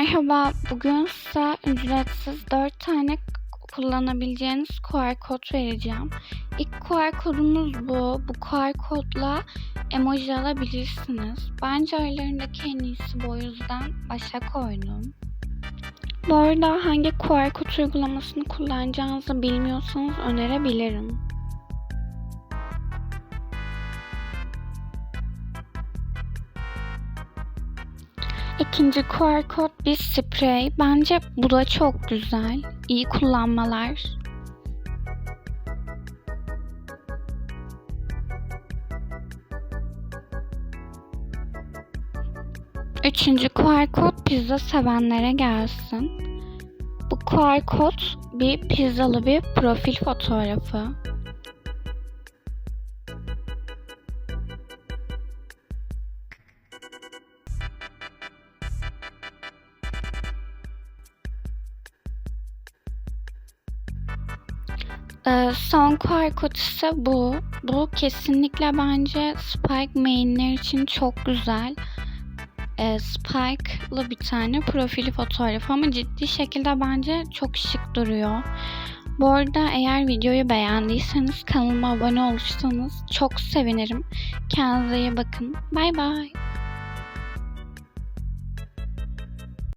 Merhaba, bugün size ücretsiz 4 tane kullanabileceğiniz QR kod vereceğim. İlk QR kodumuz bu. Bu QR kodla emoji alabilirsiniz. Bence aralarındaki en iyisi bu yüzden başa koydum. Bu arada hangi QR kod uygulamasını kullanacağınızı bilmiyorsanız önerebilirim. İkinci QR kod bir sprey. Bence bu da çok güzel. İyi kullanmalar. Üçüncü QR kod pizza sevenlere gelsin. Bu QR kod bir pizzalı bir profil fotoğrafı. Ee, son kod ise bu. Bu kesinlikle bence Spike mainler için çok güzel. Ee, Spike'lı bir tane profili fotoğrafı ama ciddi şekilde bence çok şık duruyor. Bu arada eğer videoyu beğendiyseniz kanalıma abone olursanız çok sevinirim. Kendinize iyi bakın. Bay bay.